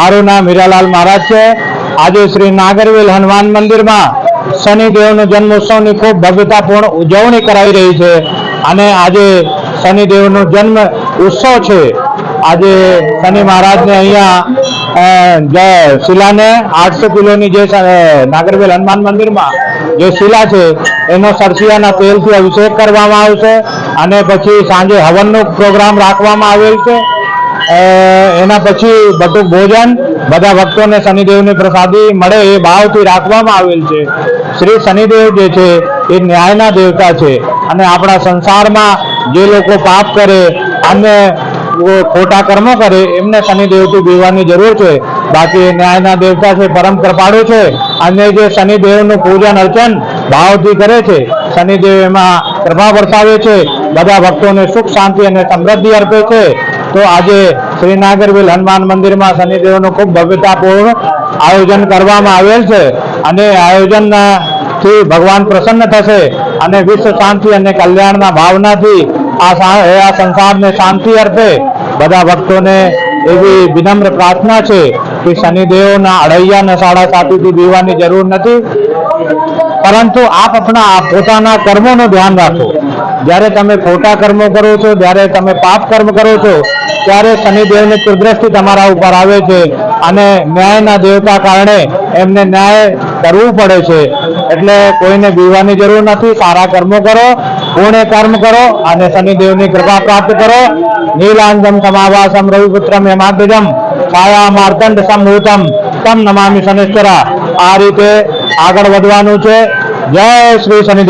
મારું નામ હીરાલાલ મહારાજ છે. આજે શ્રી નાગરવેલ હનુમાન મંદિરમાં શનિદેવનો જન્મોત્સવની ખૂબ ભવ્યતાપૂર્ણ ઉજવણી કરાઈ રહી છે. અને આજે શનિદેવનો જન્મ ઉત્સવ છે. આજે શનિ મહારાજને અહીંયા જે શિલાને આઠસો કિલોની જે નાગરવેલ હનુમાન મંદિરમાં જે શિલા છે, એનો સરસિયાના તેલથી અભિષેક કરવામાં આવશે. અને પછી સાંજે હવનનો પ્રોગ્રામ રાખવામાં આવેલ છે. એના પછી બધું ભોજન, બધા ભક્તોને શનિદેવની પ્રસાદી મળે એ ભાવથી રાખવામાં આવેલ છે. શ્રી શનિદેવ જે છે, એ ન્યાયના દેવતા છે. અને આપણા સંસારમાં જે લોકો પાપ કરે અને ખોટા કર્મો કરે, એમને શનિદેવથી બીવાની જરૂર છે. બાકી ન્યાયના દેવતા છે, પરમ કૃપાળુ છે. અને જે શનિદેવનું પૂજન અર્ચન ભાવથી કરે છે, શનિદેવ એમાં કૃપા વરસાવે છે, બધા ભક્તોને સુખ, શાંતિ અને સમૃદ્ધિ અર્પે છે. તો આજે શ્રી નાગરવેલ હનુમાન મંદિરમાં શનિદેવનું ખૂબ ભવ્યતાપૂર્ણ આયોજન કરવામાં આવેલ છે. અને આયોજનથી ભગવાન પ્રસન્ન થશે અને વિશ્વ શાંતિ અને કલ્યાણના ભાવનાથી આ સંસારને શાંતિ અર્થે બધા ભક્તોને એવી વિનમ્ર પ્રાર્થના છે કે શનિદેવના અડૈયા ને સાડા સાતીથી બીવાની જરૂર નથી. પરંતુ આપ આપણા પોતાના કર્મોનું ધ્યાન રાખો. જ્યારે તમે ખોટા કર્મો કરો છો, જ્યારે તમે પાપ કર્મ કરો છો, ત્યારે શનિદેવની કુદરતથી તમારા ઉપર આવે છે અને ન્યાયના દેવતા કારણે એમને ન્યાય કરવું પડે છે. એટલે કોઈને બીવાની જરૂર નથી, સારા કર્મો કરો પુણ્ય કર્મ કરો અને શનિદેવની કૃપા પ્રાપ્ત કરો. નીલાંજમ સમાવાસમ રવિપુત્રમ યમાદ્યજમ છાયા માર્તંડ સમૂતમ તમ નમામી શનિશ્ચરા. આ રીતે આગળ વધવાનું છે. જય શ્રી શનિદેવ.